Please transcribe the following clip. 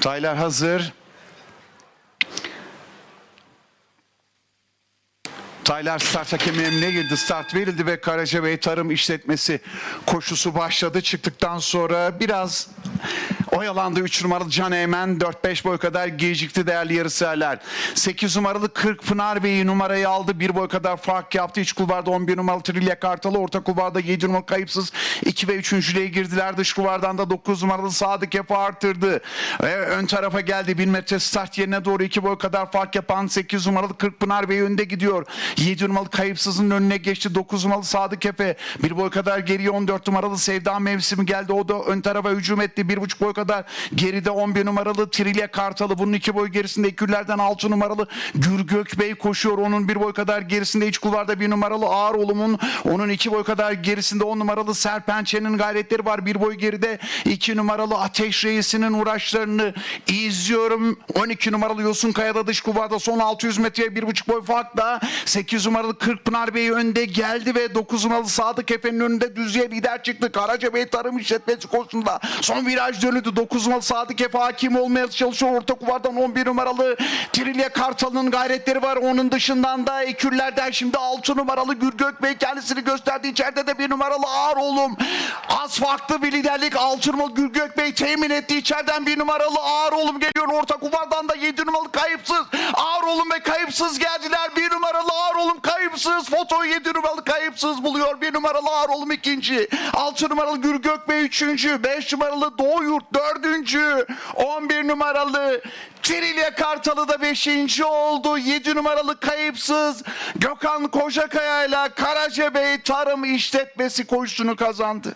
Taylar hazır. Taylar start hakemi emrine girdi. Start verildi ve Karacabey Tarım İşletmesi koşusu başladı. Çıktıktan sonra biraz oyalandı. 3 numaralı Can Eymen 4-5 boy kadar gecikti değerli yarışseverler. 8 numaralı 40 Pınar Bey'i numarayı aldı. 1 boy kadar fark yaptı. İç kulvarda 11 numaralı Trilya Kartalı. Orta kulvarda 7 numaralı kayıpsız 2 ve 3.lüğe girdiler. Dış kulvardan da 9 numaralı Sadık Efe arttırdı. Ve ön tarafa geldi. 1 metre start yerine doğru 2 boy kadar fark yapan 8 numaralı 40 Pınar Bey önde gidiyor. 7 numaralı kayıpsızın önüne geçti. 9 numaralı Sadık Efe. 1 boy kadar geriye 14 numaralı Sevda mevsimi geldi. O da ön tarafa hücum etti. 1,5 boy kadar geride 11 numaralı Trilya Kartalı. Bunun 2 boy gerisinde ekürlerden 6 numaralı Gürgök Bey koşuyor. Onun 1 boy kadar gerisinde iç kulvarda 1 numaralı Ağır Olum'un onun 2 boy kadar gerisinde 10 numaralı Serpençe'nin gayretleri var. 1 boy geride 2 numaralı Ateş Reis'inin uğraşlarını izliyorum. 12 numaralı Yosun Kaya'da dış kulvarda son 600 metreye 1,5 boy farkla 8 numaralı Kırkpınar Bey önde geldi ve 9 numaralı Sadık Efe'nin önünde düzlüğe lider çıktı. Karacabey Tarım İşletmesi koşusunda son viraj dönüldü. 9 numaralı Sadık Efe hakim olmaya çalışıyor. Orta kuvardan 11 numaralı Trilya Kartal'ın gayretleri var. Onun dışından da ekürlerden şimdi 6 numaralı Gürgök Bey kendisini gösterdi. İçeride de 1 numaralı Ağır Oğlum. Az farklı bir liderlik 6 numaralı Gürgök Bey temin etti. İçeriden 1 numaralı Ağır Oğlum geliyor. Orta kuvardan da 7 numaralı Kayıpsız. Ağır Oğlum ve Kayıpsız geldiler. 1 numaralı Oğlum Kayıpsız. Fotoyu 7 numaralı Kayıpsız buluyor. 1 numaralı Ağır Oğlum ikinci. 6 numaralı Gürgök Bey üçüncü. 5 numaralı Doğu Yurt dördüncü. 11 numaralı Trilya Kartalı da 5. oldu. 7 numaralı kayıpsız Gökhan Kocakaya ile Karacabey Tarım İşletmesi koşusunu kazandı.